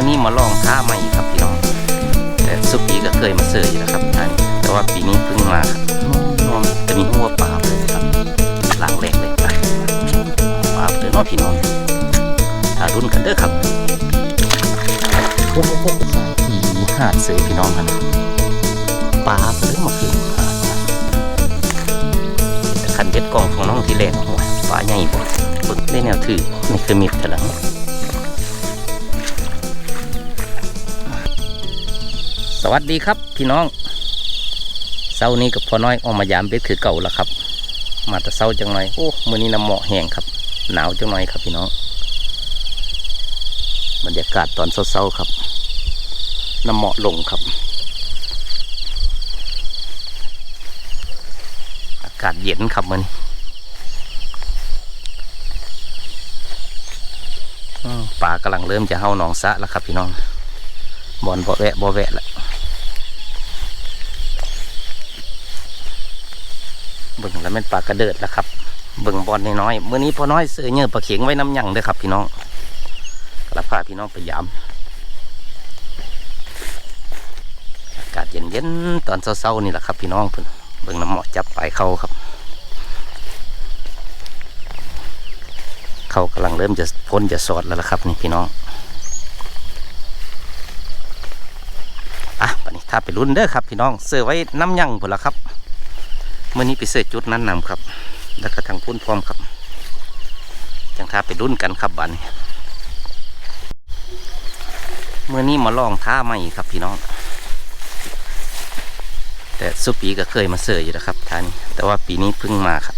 มื่อนี้มาลองท้าใหม่ครับพี่น้อง แต่สุปีก็เคยมาเสิร์ฟอยู่นะครับท่านแต่ว่าปีนี้เพิ่งมาครับน้องจะมีหัวปลาเลยครับหลังแรกเลยนะปลาเลยเนาะพี่น้องถ้ารุ่นกันเด้อครับโอ้โหสายผีหาดเสือพี่น้องกันปลาเพิ่งมาขึ้นหาดนะแต่คันเบ็ดกล่องของน้องที่แรกโอ้ยปลาใหญ่บ่เบึกได้แนวถือนี่คือมิดถลัง สวัสดีครับพี่น้องเช้านี้กับพ่อน้อยออกมายามเบ็ดคือเก่าแล้วครับ มาแต่เช้าจังหน่อยโอ้มื้อนี้น้ำเหมาะแห้งครับ หนาวจังหน่อยครับพี่น้องบรรยากาศตอนเช้าๆครับน้ำเหมาะลงครับ อากาศเย็นครับมันป่ากำลังเริ่มจะเฮาหนองสะแล้วครับพี่น้องบอลบ่แวะบ่แวะละ เบิ่งแล้วแม่นปลากระเดิดแล้วครับ เบิ่งบอลน้อยๆมื้อนี้พอน้อยเสือเนื้อปลาเข็งไว้น้ำหยังเด้อครับ พี่น้องกระพาพี่น้องไปยามอากาศเย็นๆตอนเช้าๆนี่แหละครับ พี่น้องเพิ่นเบิ่งน้ำหมอจับปลายเขาครับเขากำลังเริ่มจะพ้นจะสอดแล้วล่ะครับนี่พี่น้องอะปนนี้ถ้าไปรุ่นเด้อครับ พี่น้องเสื้อไว้น้ำยั่งผลละครับ เมื่อนี้ไปเสื้อจุดนั้นนำครับ แล้วก็ทางพุ่นพร้อมครับจังท้าไปรุ่นกันครับบัดนเมื่อนี้มาลองท้าใหม่ครับพี่น้อง แต่สุปีก็เคยมาเสื้ออยู่นะครับท่านแต่ว่าปีนี้เพิ่งมาครับ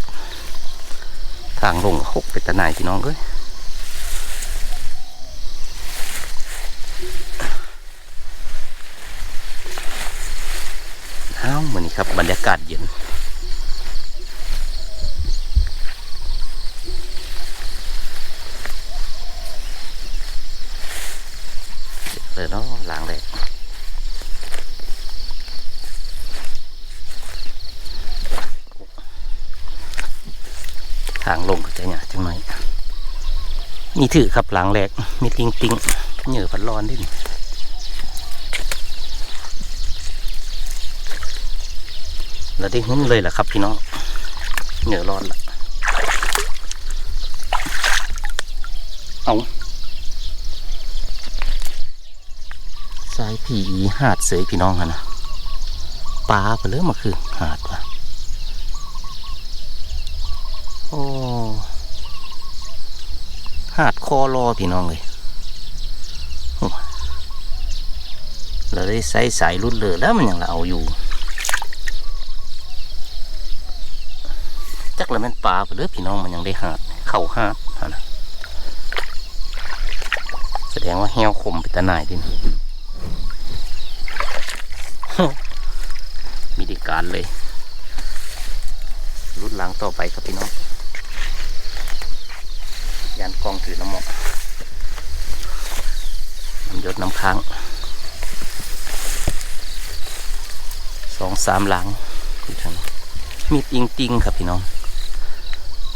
ทางลงหกไปตะนายพี่น้องเอ้ยเอ้าวมันนี่ครับบรรยากาศเย็น เนาะล้างเลยทางลงก็จะหยาจังไหมมีถือครับหลังแรกมีติงติงเหนื่อพันร้อนดิแล้วได้หุ้นเลยแหละครับพี่น้องเหนือร้อนละเอาสาย ผีหาดเสยพี่น้องฮะนะปลาไปเริ่มมาคือหาดว่ะโอ้หาดคอรอพี่น้องเลยเราได้ใส่สายรุ่นเลยแล้วมันยังเราเอาอยู่จักแล้วม่นปลาไปเด้อพี่น้องมันยังได้หาดเข้าหาดนะแสดงว่าแห้วคมไปตะนายดิน มีดีการเลยรุ่นหลังต่อไปครับพี่น้องยานกองถือน้ำหมอกน้ำยศน้ำค้างสองสามหลังอยู่ทางนี้มีติงติงครับพี่น้อง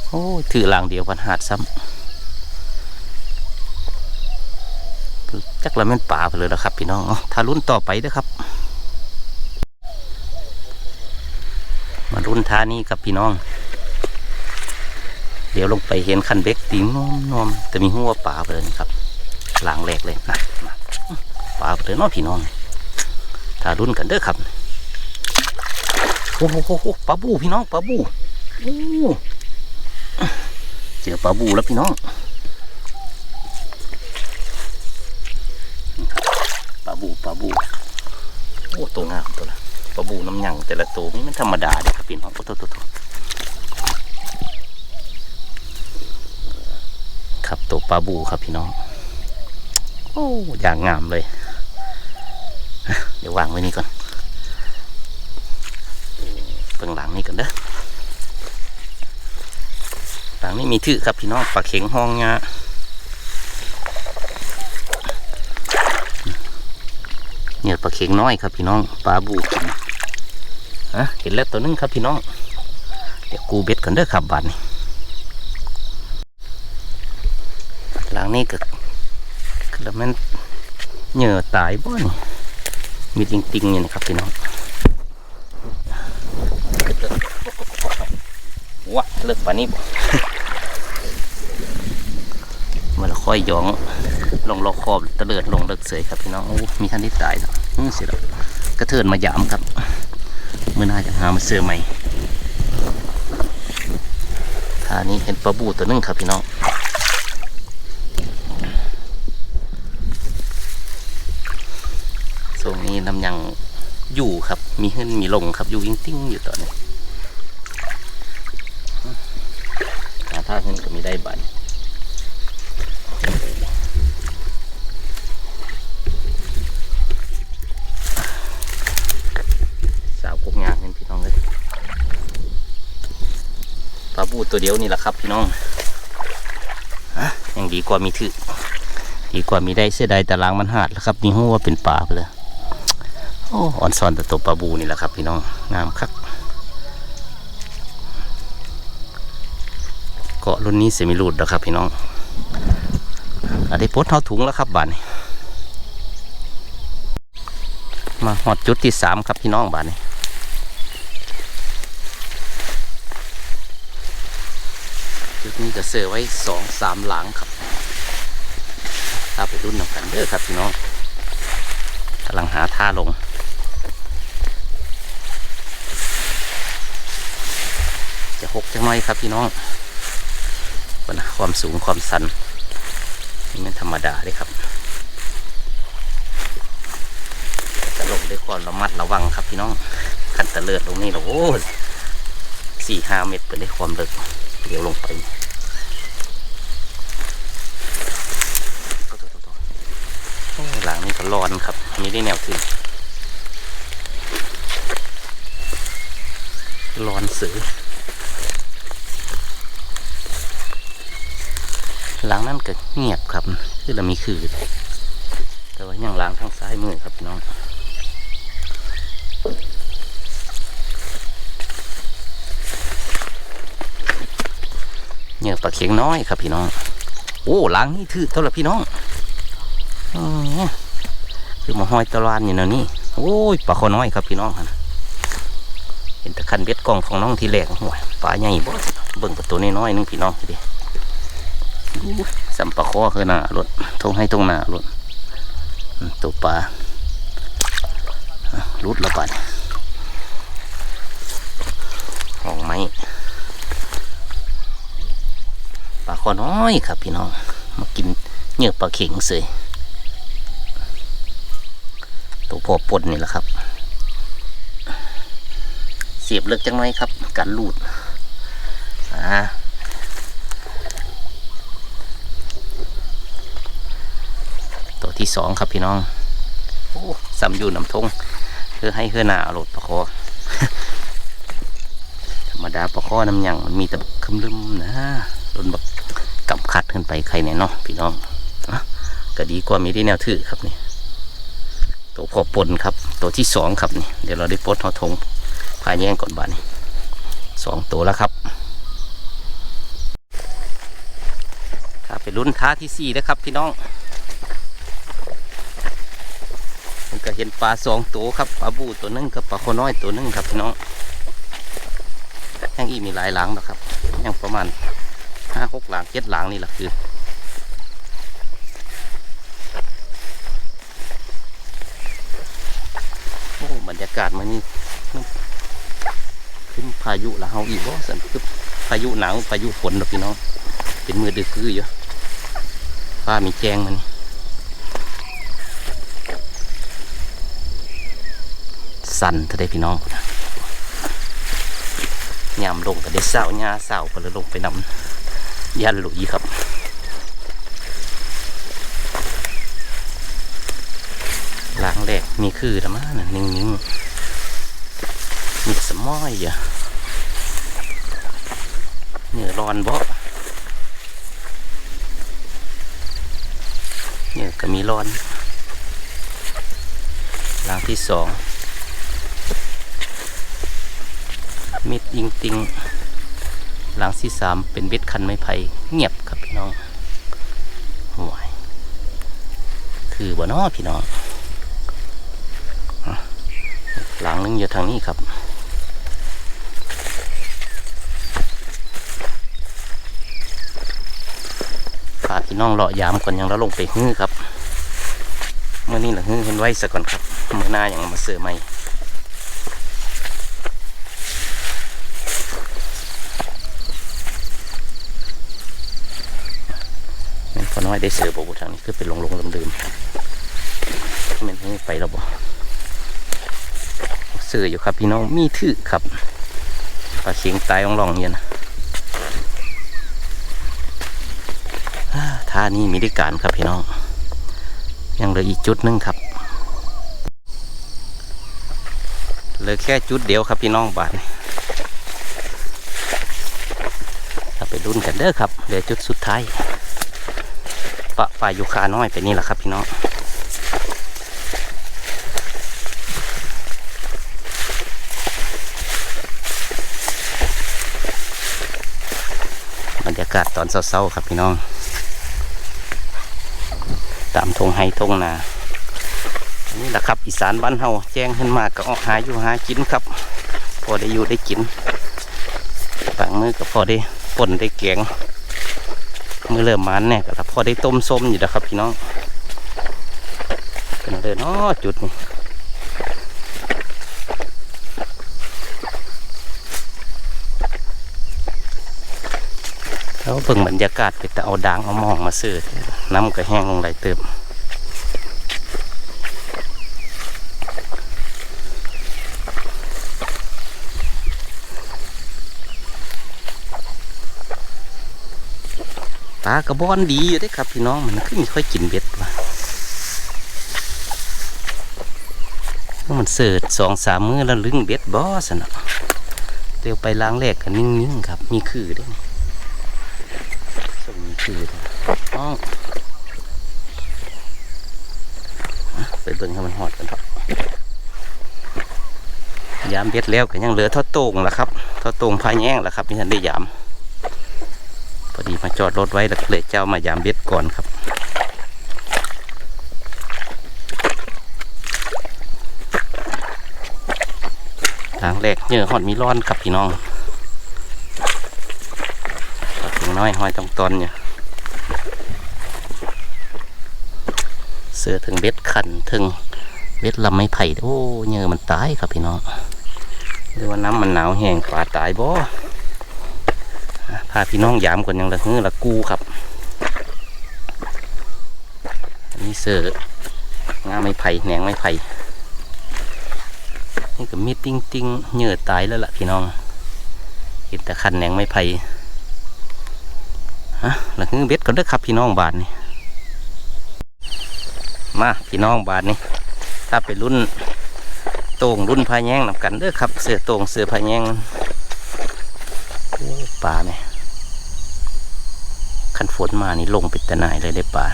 โอ้ถือหลังเดียวพันหาดซ้ำจักละแม่นป่าไปเลยนะครับ พี่น้องถ้ารุ่นต่อไปเด้อครับ มารุ่ นท่านี้ครับพี่น้อง เดี๋ยวลงไปเห็นคันเบ็กติงนมนมแต่มีหัวป่าไปเลยนี่ครับหลังแรกเลยนะป่าไปเลยเนาะพี่น้องถ้ารุ่นกันเด้อครับโอ้โหปลาบูพี่น้องปลาบูโอ้เจอปลาบูแล้วพี่น้องปลาบูปลาบูโอ้ตัวงามตัว ปลาบูน้ำหยั่งแต่ละตัวนี่มันธรรมดาเด้อครับพี่น้องโอ้ตัวตัวตัวครับตัวปลาบูครับพี่น้อง โอ้อย่างงามเลย เดี๋ยววางไว้นี่ก่อนเบื้องหลังนี่กันเด้อหลังนี้มีถือครับพี่น้องปลาเข็งห้องงาเนี่ยปลาเข็งน้อยครับพี่น้องปลาบูกินะเห็นแล้วตัวนึงครับพี่น้อง เดี๋ยวกูเบ็ดกันเด้อครับบัดนี้หลังนี้ก็คือแมันเหยื่อตายบ่นี่มีติงติงๆนี่นะครับพี่น้องว้าเลิกปานี่มื่อเราค่อยยองลงลอกคอบตะเลิดลงเลิกเสยครับพี่น้องโอ้มีท่านที่ตายแล้วเสียแล้วกระเทินมายามครับ เมื่อหน่าจะหามาเสือใหม่ท่านี้เห็นปลาบูตัวนึงครับพี่น้องช่วงนี้น้ำยังอยู่ครับ มีขึ้นมีลงครับ อยู่ยิ่งติ้งอยู่ตอนนี้หาท่าขึ้นก็มีได้บัน สาวกกงานเป็นพี่น้องเลยปลาบู ตัวเดียวนี่แหละครับพี่น้องอะยังดีกว่ามีถือดีกว่ามีได้เสียดายแต่ล้างมันหาดแล้วครับนี่หัวาเป็นปลาไปเลยโอ้อ่อนซอนแต่ตัวปลาบูนี่แหละครับ พี่น้องงามครับเกาะรุ่นนี้เสมิรูดแล้วครับ พี่น้องอะได้ปลดเท้าถุงแล้วครับบานนี้มาหอดจุดที่สามครับพี่น้องบ้านนีุ้ดนี้จะเสือไว้สองสามหลังครับถ้าไปรุ่นนำกันเด้อครับพี่น้องกำลังหาท่าลงจะหกจังไรครับพี่น้องว่านะความสูงความสันนี่มันธรรมดาเลยครับจะลงด้วยความระมัดระวังครับพี่น้องขันตะเลิดลงนี่เราโอ้สี่ห้าเมตรเป็นได้ความลึก เดี๋ยวลงไปหลังนี้ก็ร้อนครับมีได้แนวถึงร้อนสือ หลังนั้นก็เงียบครับ คือเรามีคือ แต่ว่ายังหล้างทางซ้ายมือครับน้อง เนี่ยปลาเข็งน้อยครับพี่น้อง โอ้ล้างนี่ถือเท่าไหร่พี่น้องอคือมาห้อยตะลานอยู่นะนี่ โอ้ยปลาคอน้อยครับพี่น้องหั่นเห็นตะคันเบ็ดกองของน้องที่แรกห่วยปลาใหญ่บ่เบิ่งประตูน้อยนึงพี่น้องดิสัมปลาคอคือหน้ารถทงให้ตรงหน้ารถตัวปลารุดละบาดห้องไม้ ปลาคอน้อยครับพี่น้อง มากินเหยื่อปลาเข็งเสยตัวพอปนนี่แหละครับ เสียบเลิกจังไรครับ การลูดอ่าตัวที่สองครับพี่น้องโอ้ซ้ำอยู่น้ำทงเพื่อให้เพื่อหนาเอารถประคอธรรมดาประคอน้ำหยังมันมีแต่คึมลืมนะโดนแบบ กำคัดขึ้นไปใครเนี่ยเนาะพี่น้องอะก็ดีกว่ามีได้แนวถือครับนี่ตัวพอปนครับ ตัวที่สองครับนี่เดี๋ยวเราได้ปลดเอาทงพาแย่งก่อนบ้านนี่สองตัวแล้วครับครับไปลุ้นท้าที่สี่แล้วครับพี่น้องมันก็เห็นปลาสองตัวครับปลาบูตัวหนึงกับปลาโคน้อยตัวหนึงครับพี่น้องยังอีมีหลายหลังนะครับ ยังประมาณ ห้าหกหลังเจ็ดหลังนี่แหละคือโอ้บรรยากาศมันนี่ขึ้นพายุแล้วเฮาอีกว่าสันคือพายุหนาวพายุฝนหรอกพี่น้องเป็นมือดึกคืออยู่ฟ้ามีแจ้งมันสั่นถ้าได้พี่น้องยามลงก็ได้เศร้าหญ้าเศร้าก็เลยลงไปนำ ยันหลุยครับล้างแรกมีคือธรรมะนะนิ่งๆมีสมอยอะเนือร้อนบ่เนี่ยก็มีร้อนล้างที่สองม็ดยิงติง หลังที่สามเป็นเบ็ดคันไม้ไผ่เงียบครับพี่น้องห่วยคือบ่นาะพี่น้องหลังนึงอยู่ทางนี้ครับฝากพี่น้องเลาะยามก่อนยังแล้วลงไปฮื้อครับเมื่อนี้ละฮื้อเห็นไว้ซะก่อนครับเมื่อหน้ายังมาเสือใหม่ น้อยได้เสือบ่บุทางนี้คือเป็นลงลงลืมลืมมันฮื้อไปแล้วบ่เสืออยู่ครับพี่น้องมีถือครับปลาเชียงตายอ่องๆเนี่ยนะท่านี้มีด้การครับพี่น้อง ยังเหลืออีกจุดหนึงครับเหลือแค่จุดเดียวครับพี่น้องบาทถ้าไปรุ่นกันเด้อครับเหลือจุดสุดท้าย ปะปลายยูคาน้อยไปนี่แหละครับพี่น้องบรรยากาศตอนเศร้าๆครับพี่น้อง ตามทงไฮทงนาอันนี้แหละครับอีสานบ้านเฮาแจ้งขึ้นมาก็ออกหาอยู่หากินครับ พอได้อยู่ได้กินบางมือก็พอได้ป่นได้แกง มือเริ่มมันเนี่ยก็พอได้ต้มส้มอยู่นะครับพี่น้องเป็นเลยน้อจุดนี้แล้วเพิ่งบรรยากาศไปแต่เอาด่างเอาหมองมาซื้อน้ำก็แห้งลงไหลเติม ปลากระบอนดีอยู่ได้ครับ พี่น้องมันขึ้นค่อยกินเบ็ดว่ะมันเสิร์ชสองสามมือแล้วลึงเบ็ดบอสนะเดี๋ยวไปล้างแรกกันนิ่งๆครับ มีคือด้วยส่งมีคือด้ออ๋ออะไปเบิ่งให้มันหอดกันเถอะยามเบ็ดแล้วก็ยังเหลือท่าโต่งละครับท่าโต่งพายแย่งละครับนี่ท่านได้ยาม ทีมาจอดรถไว้แล้วเลยเจ้ามายามเบ็ดก่อนครับ ทางแรกเหยื่อหอดมีร้อนครับพี่น้องถึงน้อยหอยตองตอนเนี่ยเสือถึงเบ็ดขันถึงเบ็ดลำไม้ไผ่โอ้เหยื่อมันตายครับพี่น้องหรือว่าน้ำมันหนาวแห้งปลาตายบ่าพี่น้องยามก่อนยังละเฮือละกูครับอันนี้เสืองาไม้ไผ่แหนงไม้ไผ่นี่ก็มีติ้งติ้งเหยื่อตายแล้วล่ะพี่น้องเห็นแต่คันแหนงไม่ไผ่ฮะหลังเบ็ดก็เด้อครับพี่น้องบาทนี่มาพี่น้องบาทนี่ถ้าไปรุ่นโต่งรุ่นพายแยงนำกันเด้อครับ เสือโต่งเสือพายแยงป่าเนี่ย คันฝนมานี่ลงเป็นตะนายเลยได้ป่า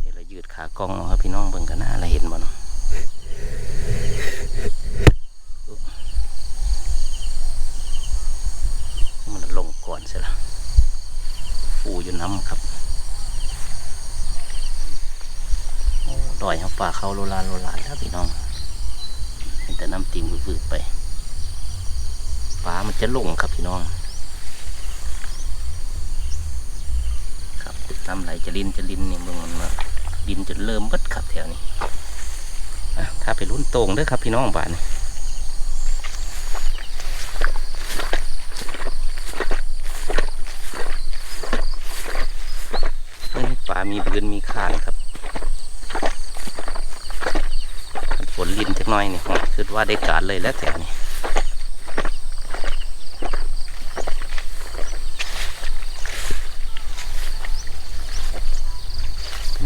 เดี๋ยวเรายืดขากล้องเอาครับพี่น้องเบิ่งกันหน้าเราเห็นบ่เนาะมันลงก่อนใช่ละปูอยู่น้ำครับโอ้ดอยเขาป่าเขาโลลานโลลานแล้วพี่น้องเห็นแต่น้ำติงวืดๆไปปลามันจะลงครับพี่น้อง ครับ น้ำไหลจะลินจะลินเนี่ยเมืองมันมาดินจะเริ่มเบิดครับแถวนี้อ่ถ้าไปรุ่นต่งด้วยครับพี่น้องบ้านนี่ปลามีบืนมีคานครับฝนลินจักน้อยนี่คิดว่าได้การเลยแล้วแต่นี่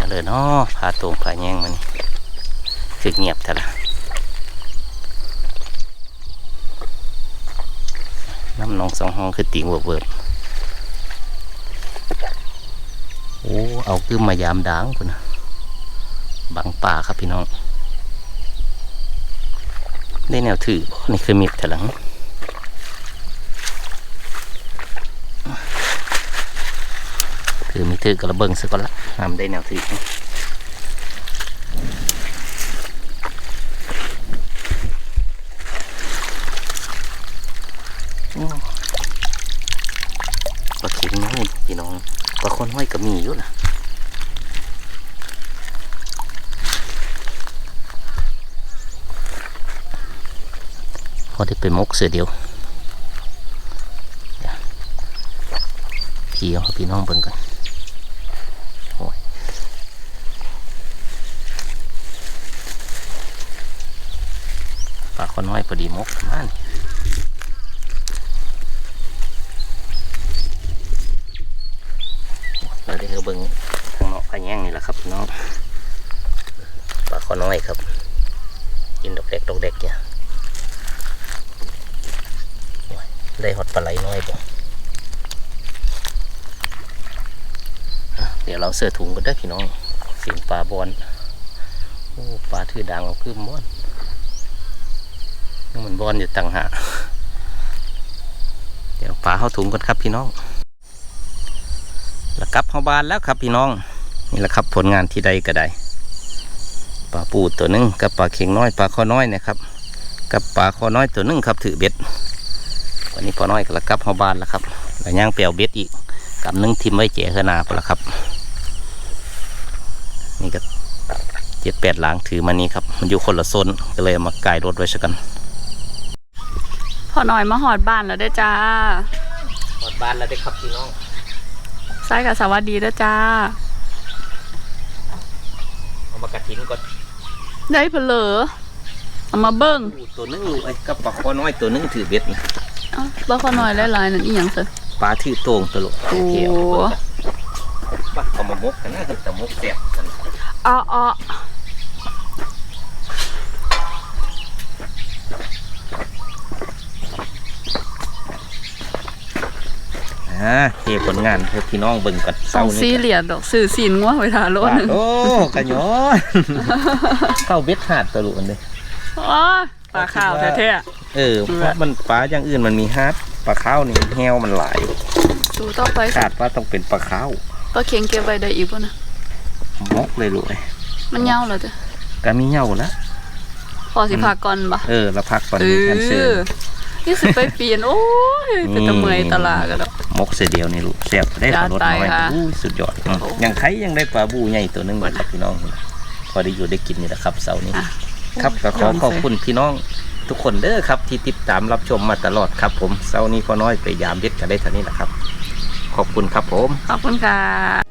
อะไรเนาะพาตรงพาแยงมันคือเงียบแต่ละน้ำหนองสองห้องคือติ่งเวิร์บเวิร์บโอ้เอาคือมายามด่างคุณนะบังป่าครับพี่น้อง ได้แนวถือนี่คือมีดถลังือไม่ถือกระเบื้องซะก่อนละทำได้แนวถือปลาเข็งน้อยพี่น้องปลาคนห้อยก็มีอยู่ล่ะพอได้ไปมกเสือเดียวพี่เอาพี่น้องเบิ่งกัน ลาข้อน้อยพอดีมกมาณเราได้เบิ้งทางเนอกพะแยงนี่แหละครับพี่น้องปลาขอน้อยครับ กินดอกเด็กดอกเด็กเนี่ยได้หดปลาไหลน้อยบ่เดี๋ยวเราเสื้อถุงกันได้พี่น้องเสียงปลาบอนโอ้ปลาถือดังคือบอนนี่ มันบอนอยู่ต่างหากเดี๋ยวปลาเข้าถุงกันครับพี่น้องแล้วกลับเข้าบ้านแล้วครับพี่น้อง นี่แหละครับผลงานที่ใดก็ได้ปลาปูตัวหนึงกับปลาเข็งน้อยปลาข้อน้อยนะครับ กับปลาข้อน้อยตัวหนึงครับถือเบ็ดวันนี้พอน้อยก็แล้วกลับเข้าบ้านแล้วครับแล้วย่างเปลวเบ็ดอีกกับนึงทิมไว้เจ๋ขนาดแล้วครับ นี่ก็เจ็ดแปดหลังถือมานี่ครับ มันอยู่คนละโซนก็เลยเอามาไก่รถไว้ซะกัน อหน่อยมาหอดบ้านแล้วเด้อจ้าหมดบ้านแล้วได้ครับพี่น้องไส้กับสวัสดีเด้อจ้า เอามากระทิ้งก่อนได้เพนเหลอเอามาเบิ้งปูตัวหนึงไอ้กับปลาข้อน้อยตัวหนึงถือเบ็ดนะเอ้าบ่พอหน่อยหลายๆนั่นอีหยังเถอะปลาถือโต่งตลกโอ้เกี่ยวปลาเอามามกกันนะแต่มกแสบกันอ้ออ้อ อ่าเทผลงานเพื่อพี่น้องเบิ่งก่อนสเศร้าองนี่สี่เหรียญดอกสื่อสีนงัวไว้ทาโลปลาหนึงโอ้กระยอนเข้าเบ็ดหาดตะลุอันเลย อ๋อปลาขาวแท้ เออเพราะมันปลาอย่างอื่นมันมีฮาร์ดปลาข้าวนี่แฮวมันหลายๆ ดูต่อไปขาดว่าต้องเป็นปลาข้าวปลาเค็งเก็บไว้ได้อีกบ่นะ มกเลยลูกเอ้ยมันยาวเหรอจ้ะก็มีเหย้าแล้วพอสิพาก่อนบ่เออแล้วพักก่อนเอมีทันเชิญ อนี่สิไปเปลี่ยนโอ้ยเป็นตะเมอยตะลากันแล้วมกเสียเดียวนี่ลูกแซ่บได้ปลารสน้อยจ้าตายค่ะอู้สุดยอดอืมโอ้ยังไข่ยังได้ปลาบูใหญ่ตัวหนึงเลยครับพี่น้อง พอได้อยู่ได้กินนี่แหละครับเสาร์นี้อะครับก็ขอขอบคุณพี่น้องทุกคนเด้อครับที่ติดตามรับชมมาตลอดครับ ผมเสาร์นี้พอน้อยไปยามเด็ดกันได้เท่านี้แหละครับ ขอบคุณครับผม ขอบคุณค่ะ